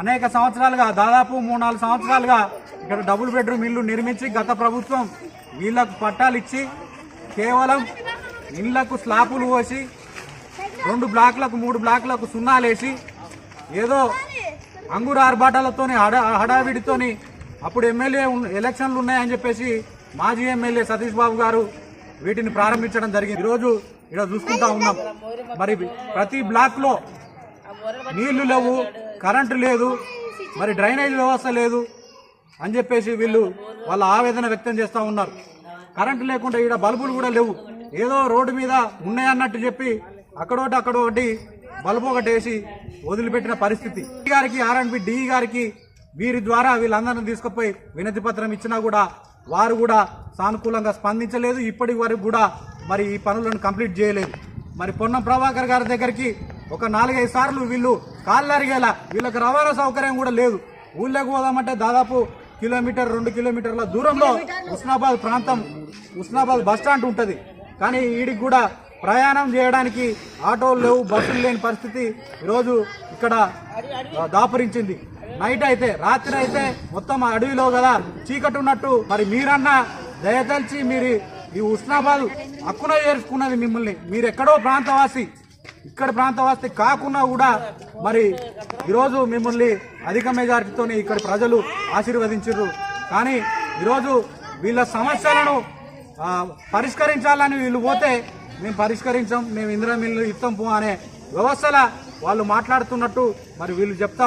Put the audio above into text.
అనేక సంవత్సరాలుగా దాదాపు మూడు నాలుగు సంవత్సరాలుగా ఇక్కడ డబుల్ బెడ్రూమ్ ఇల్లు నిర్మించి గత ప్రభుత్వం వీళ్ళకు పట్టాలు ఇచ్చి కేవలం ఇళ్ళకు స్లాపులు పోసి రెండు బ్లాక్లకు మూడు బ్లాక్లకు సున్నాలేసి ఏదో అంగుర ఆర్భాటాలతోని హడా హడావిడితోని అప్పుడు ఎమ్మెల్యే ఎలక్షన్లు ఉన్నాయని చెప్పేసి మాజీ ఎమ్మెల్యే సతీష్ బాబు గారు వీటిని ప్రారంభించడం జరిగింది. ఈరోజు ఇక్కడ చూసుకుంటా ఉన్నాం. మరి ప్రతి బ్లాక్లో నీళ్ళు లేవు కరెంటు లేదు మరి డ్రైనేజ్ వ్యవస్థ లేదు అని చెప్పేసి వీళ్ళు వాళ్ళ ఆవేదన వ్యక్తం చేస్తూ ఉన్నారు. కరెంటు లేకుండా ఇక్కడ బల్బులు కూడా లేవు. ఏదో రోడ్డు మీద ఉన్నాయన్నట్టు చెప్పి అక్కడోటి అక్కడోటి బల్బు ఒకటి వేసి వదిలిపెట్టిన పరిస్థితి. డి గారికి ఆర్ఎండ్బి డి గారికి వీరి ద్వారా వీళ్ళందరినీ తీసుకుపోయి వినతి పత్రం ఇచ్చినా కూడా వారు కూడా సానుకూలంగా స్పందించలేదు. ఇప్పటి వరకు కూడా మరి ఈ పనులను కంప్లీట్ చేయలేదు. మరి పొన్నం ప్రభాకర్ గారి దగ్గరికి ఒక నాలుగైదు సార్లు వీళ్ళు కాళ్ళు అరిగేలా వీళ్ళకి రవాణా సౌకర్యం కూడా లేదు. ఊళ్ళోకి పోదామంటే దాదాపు కిలోమీటర్ రెండు కిలోమీటర్ల దూరంలో ఉస్నాబాద్ ప్రాంతం ఉస్నాబాద్ బస్ స్టాండ్ ఉంటుంది. కానీ వీడికి కూడా ప్రయాణం చేయడానికి ఆటోలు లేవు బస్సులు లేని పరిస్థితి ఈరోజు ఇక్కడ దాపురించింది. నైట్ అయితే రాత్రి అయితే మొత్తం అడవిలో కదా చీకటి ఉన్నట్టు మరి మీరన్నా దయతలిచి మీరు ఈ ఉస్నాబాద్ హక్కున చేర్చుకున్నది మిమ్మల్ని. మీరు ఎక్కడో ప్రాంతవాసి. ఇక్కడ ప్రాంతవాసి కాకున్నా కూడా మరి ఈరోజు మిమ్మల్ని అధిక మెజారిటీతోని ఇక్కడ ప్రజలు ఆశీర్వదించారు కానీ ఈరోజు వీళ్ళ సమస్యలను పరిష్కరించాలని వీళ్ళు పోతే మేము పరిష్కరించాం మేము ఇందిరా మిల్లు ఇస్తాం పో అనే వ్యవస్థల వాళ్ళు మాట్లాడుతున్నట్టు మరి వీళ్ళు చెప్తా